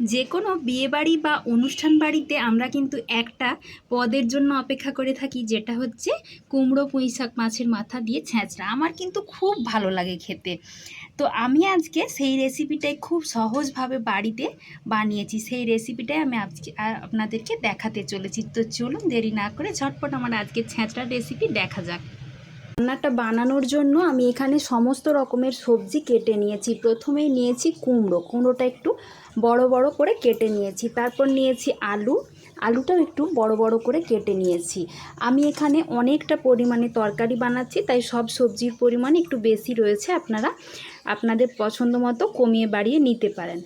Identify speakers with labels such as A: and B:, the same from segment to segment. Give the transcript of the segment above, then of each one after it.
A: যে কোনো বিয়েবাড়ি বা অনুষ্ঠান বাড়িতে আমরা কিন্তু একটা পদের জন্য অপেক্ষা করে থাকি, যেটা হচ্ছে কুমড়ো পুঁই শাক মাছের মাথা দিয়ে ছ্যাঁচড়া আমার কিন্তু খুব ভালো লাগে খেতে। তো আমি আজকে সেই রেসিপিটাই খুব সহজভাবে বাড়িতে বানিয়েছি। সেই রেসিপিটাই আমি আজকে আপনাদেরকে দেখাতে চলেছি। তো চলুন দেরি না করে ঝটপট আমার আজকে ছ্যাঁচড়ার রেসিপি দেখা যাক। রান্নাটা বানানোর জন্য আমি এখানে সমস্ত রকমের সবজি কেটে নিয়েছি। প্রথমেই নিয়েছি কুমড়ো, কুমড়োটা একটু বড় বড় করে কেটে নিয়েছি। তারপর নিয়েছি আলু, আলুটাও একটু বড় বড় করে কেটে নিয়েছি। আমি এখানে অনেকটা পরিমাণে তরকারি বানাচ্ছি, তাই সব সবজির পরিমাণ একটু বেশি রয়েছে, আপনারা আপনাদের পছন্দ মতো কমিয়ে বাড়িয়ে নিতে পারেন।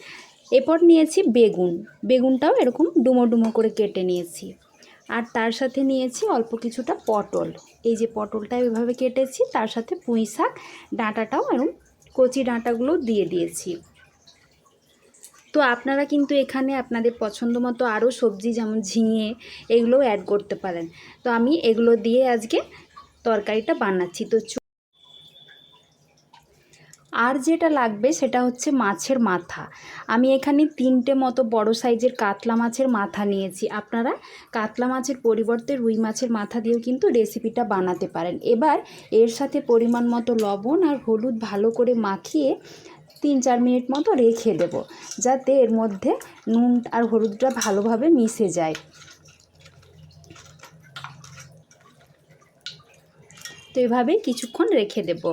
A: এরপর নিয়েছি বেগুন। বেগুনটাও এরকম ডুমো ডুমো করে কেটে নিয়েছি। আর তার সাথে নিয়েছি অল্প কিছুটা পটল। এই যে পটলটা এভাবে কেটেছি, তার সাথে পুঁই শাক, ডাঁটাটাও এবং কচি ডাঁটাগুলো দিয়ে দিয়েছি। তো আপনারা কিন্তু এখানে আপনাদের পছন্দ মতো আরও সবজি যেমন ঝিঙে, এগুলোও অ্যাড করতে পারেন। তো আমি এগুলো দিয়ে আজকে তরকারিটা বানাচ্ছি। তো আর যেটা লাগবে সেটা হচ্ছে মাছের মাথা। আমি এখানে তিনটে মতো বড় সাইজের কাতলা মাছের মাথা নিয়েছি। আপনারা কাতলা মাছের পরিবর্তে রুই মাছের মাথা দিয়েও কিন্তু রেসিপিটা বানাতে পারেন। এবার এর সাথে পরিমাণ মতো লবণ আর হলুদ ভালো করে মাখিয়ে তিন চার মিনিট মতো রেখে দেব, যাতে এর মধ্যে নুন আর হলুদটা ভালোভাবে মিশে যায়। তো এভাবে কিছুক্ষণ রেখে দেব।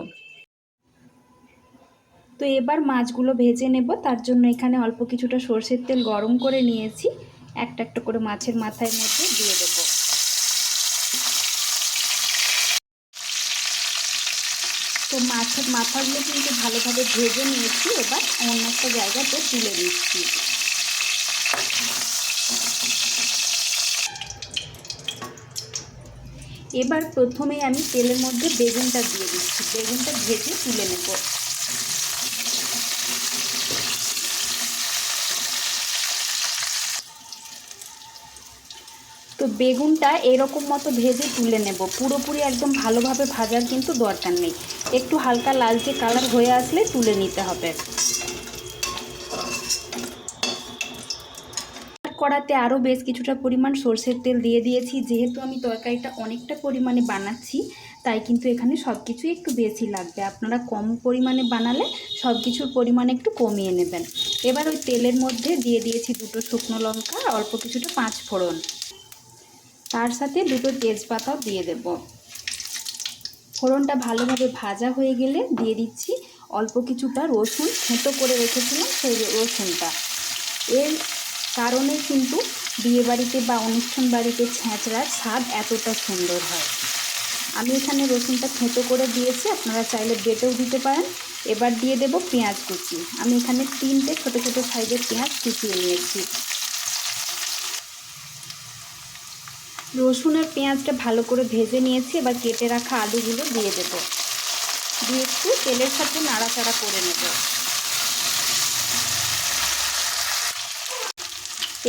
A: তো এবার মাছগুলো ভেজে নেব। তার জন্য এখানে অল্প কিছুটা সর্ষের তেল গরম করে নিয়েছি। একটা একটা করে মাছের মাথার মধ্যে দিয়ে দেব। তো মাছের মাথাগুলো কিন্তু ভালোভাবে ভেজে নিয়েছি। এবার অন্য একটা জায়গাতে তুলে দিচ্ছি। এবার প্রথমে আমি তেলের মধ্যে বেগুনটা দিয়ে দিচ্ছি। বেগুনটা ভেজে তুলে নেব। তো বেগুনটা এরকম মতো ভেজে তুলে নেব। পুরোপুরি একদম ভালোভাবে ভাজার কিন্তু দরকার নেই। একটু হালকা লালচে কালার হয়ে আসলে তুলে নিতে হবে। কড়াতে আরও বেশ কিছুটা পরিমাণ সর্ষের তেল দিয়ে দিয়েছি। যেহেতু আমি তরকারিটা অনেকটা পরিমাণে বানাচ্ছি, তাই কিন্তু এখানে সব কিছুই একটু বেশি লাগবে। আপনারা কম পরিমাণে বানালে সব কিছুর পরিমাণ একটু কমিয়ে নেবেন। এবার ওই তেলের মধ্যে দিয়ে দিয়েছি দুটো শুকনো লঙ্কা, অল্প কিছুটা পাঁচ ফোড়ন তার সাথে দুটো তেজপাতাও দিয়ে দেব। ফোড়নটা ভালোভাবে ভাজা হয়ে গেলে দিয়ে দিচ্ছি অল্প কিছুটা রসুন থেঁতো করে রেখেছিলাম সেই রসুনটা। এর কারণে কিন্তু বিয়েবাড়িতে বা অনুষ্ঠান বাড়িতে ছ্যাঁচড়ার স্বাদ এতটা সুন্দর হয়। আমি এখানে রসুনটা থেঁতো করে দিয়েছি, আপনারা চাইলে বেটেও দিতে পারেন। এবার দিয়ে দেব পেঁয়াজ কুচি। আমি এখানে তিনটে ছোটো ছোটো সাইজের পেঁয়াজ কুচিয়ে নিয়েছি। রসুনের পেঁয়াজটা ভালো করে ভেজে নিয়েছি, এবার কেটে রাখা আলুগুলো দিয়ে দেব। দিয়ে একটু তেলের সাথে নাড়াচাড়া করে নেব।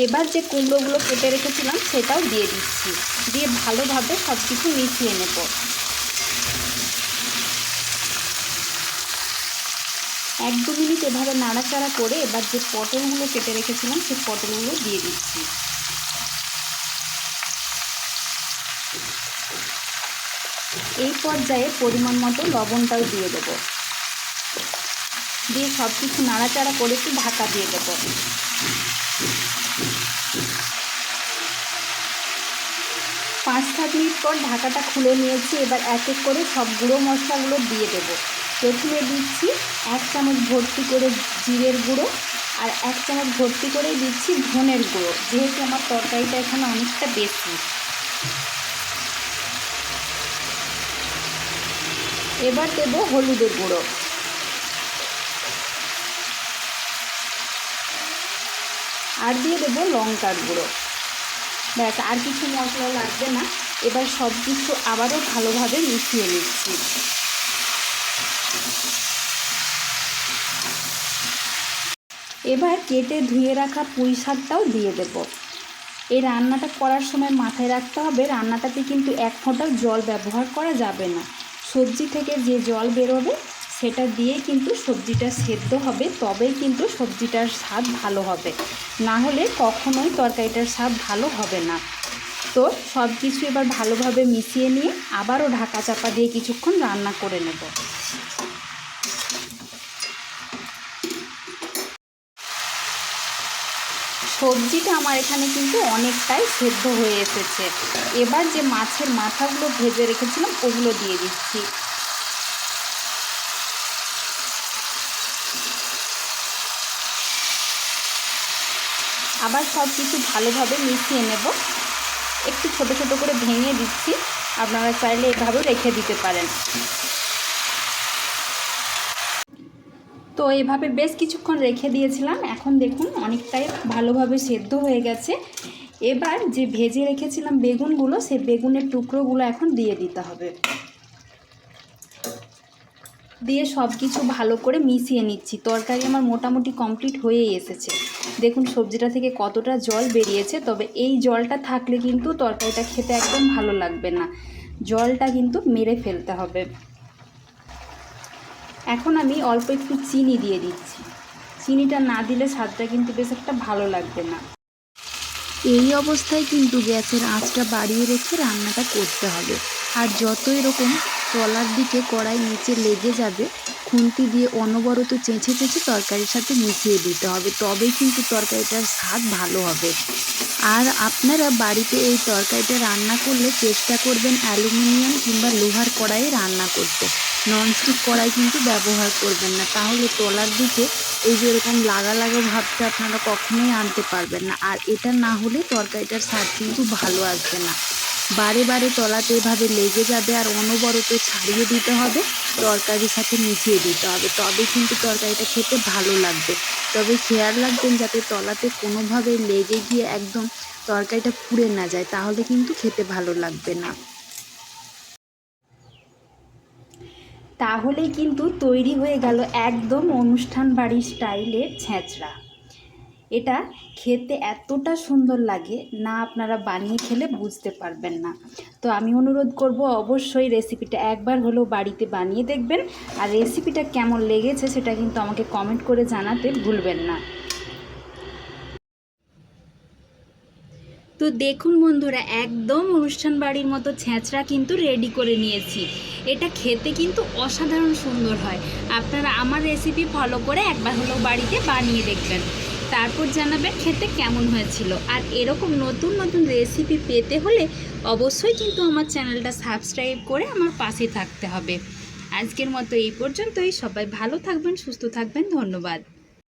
A: এবার যে কুমড়োগুলো কেটে রেখেছিলাম, সেটাও দিয়ে দিচ্ছি। দিয়ে ভালোভাবে সব কিছু মিশিয়ে নেব। এক দু মিনিট এভাবে নাড়াচাড়া করে, এবার যে পটলগুলো কেটে রেখেছিলাম, সেই পটলগুলো দিয়ে দিচ্ছি। এই পর্যায়ে পরিমাণ মতো লবণটাও দিয়ে দেব। দিয়ে সব কিছু নাড়াচাড়া করে একটু ঢাকা দিয়ে দেব। পাঁচ সাত মিনিট পর ঢাকাটা খুলে নিয়েছি, এবার এক এক করে সব গুঁড়ো মশলাগুলো দিয়ে দেব। প্রথমে দিচ্ছি এক চামচ ভর্তি করে জিরের গুঁড়ো আর এক চামচ ভর্তি করে দিচ্ছি ধনের গুঁড়ো, যেহেতু আমার তরকারিটা এখানে অনেকটা বেশি। এবার দেব হলুদের গুঁড়ো। আর দিয়ে দেবো লঙ্কার গুঁড়ো। ব্যাস, আর কিছু মশলা লাগবে না। এবার সব কিছু আবারও ভালোভাবে মিশিয়ে নিচ্ছি। এবার কেটে ধুয়ে রাখা পুঁই শাকটাও দিয়ে দেব। এই রান্নাটা করার সময় মাথায় রাখতে হবে, রান্নাটাতে কিন্তু এক ফোঁটাও জল ব্যবহার করা যাবে না। সবজি থেকে যে জল বেরোবে, সেটা দিয়ে কিন্তু সবজিটা সেদ্ধ হবে, তবেই কিন্তু সবজিটার স্বাদ ভালো হবে। না হলে কখনোই তরকারিটার স্বাদ ভালো হবে না। তো সব কিছু এবার ভালোভাবে মিশিয়ে নিয়ে আবারও ঢাকা চাপা দিয়ে কিছুক্ষণ রান্না করে নেব। সবজিটা আমার এখানে কিন্তু অনেকটাই সেদ্ধ হয়ে এসেছে। এবার যে মাছের মাথাগুলো ভেজে রেখেছিলাম, ওগুলো দিয়ে দিচ্ছি। আবার সব কিছু ভালোভাবে মিশিয়ে নেব। একটু ছোট ছোট করে ভেঙে দিচ্ছি। আপনারা চাইলে এভাবেও রেখে দিতে পারেন। তো এভাবে বেশ কিছুক্ষণ রেখে দিয়েছিলাম। এখন দেখুন অনেকটাই ভালোভাবে সেদ্ধ হয়ে গেছে। এবার যে ভেজে রেখেছিলাম বেগুনগুলো সেই বেগুনের টুকরোগুলো এখন দিয়ে দিতে হবে। দিয়ে সব কিছু ভালো করে মিশিয়ে নিচ্ছি। তরকারি আমার মোটামুটি কমপ্লিট হয়েই এসেছে। দেখুন সবজিটা থেকে কতটা জল বেরিয়েছে, তবে এই জলটা থাকলে কিন্তু তরকারিটা খেতে একদম ভালো লাগবে না। জলটা কিন্তু মেরে ফেলতে হবে। এখন আমি অল্প একটু চিনি দিয়ে দিচ্ছি। চিনিটা না দিলে স্বাদটা কিন্তু বেশ একটা ভালো লাগবে না।
B: এই অবস্থায় কিন্তু গ্যাসের আঁচটা বাড়িয়ে রেখে রান্নাটা করতে হবে। আর যত এরকম তলার দিকে কড়াই নিচে লেগে যাবে, খুন্তি দিয়ে অনবরত চেঁচে চেঁচে তরকারির সাথে মিশিয়ে দিতে হবে। তবেই কিন্তু তরকারিটার স্বাদ ভালো হবে। আর আপনারা বাড়িতে এই তরকারিটা রান্না করলে চেষ্টা করবেন অ্যালুমিনিয়াম কিংবা লোহার কড়াইয়ে রান্না করতে। ননস্টিক কড়াই কিন্তু ব্যবহার করবেন না। তাহলে তলার দিকে এই যে এরকম লাগা লাগা ভাবটা আপনারা কখনোই আনতে পারবেন না। আর এটা না হলে তরকারিটার স্বাদ কিন্তু ভালো আসবে না। বারে বারে তলাতে এভাবে লেগে যাবে আর অনবরত ছাড়িয়ে দিতে হবে, তরকারির সাথে মিশিয়ে দিতে হবে। তবে কিন্তু তরকারিটা খেতে ভালো লাগবে। তবে খেয়াল রাখবেন যাতে তলাতে কোনোভাবে লেগে গিয়ে একদম তরকারিটা পুড়ে না যায়, তাহলে কিন্তু খেতে ভালো লাগবে না।
A: তাহলে কিন্তু তৈরি হয়ে গেল একদম অনুষ্ঠান বাড়ির স্টাইলের ছেঁচড়া। এটা খেতে এতটা সুন্দর লাগে, না আপনারা বানিয়ে খেলে বুঝতে পারবেন না। তো আমি অনুরোধ করব অবশ্যই রেসিপিটা একবার হলেও বাড়িতে বানিয়ে দেখবেন। আর রেসিপিটা কেমন লেগেছে সেটা কিন্তু আমাকে কমেন্ট করে জানাতে ভুলবেন না। তো দেখুন বন্ধুরা, একদম অনুষ্ঠান বাড়ির মতো ছেঁচড়া কিন্তু রেডি করে নিয়েছি। এটা খেতে কিন্তু অসাধারণ সুন্দর হয়। আপনারা আমার রেসিপি ফলো করে একবার হলেও বাড়িতে বানিয়ে দেখবেন। তারপর জানাবেন খেতে কেমন হয়েছিল। আর এরকম নতুন নতুন রেসিপি পেতে হলে অবশ্যই কিন্তু আমার চ্যানেলটা সাবস্ক্রাইব করে আমার পাশে থাকতে হবে। আজকের মতো এই পর্যন্তই। সবাই ভালো থাকবেন, সুস্থ থাকবেন। ধন্যবাদ।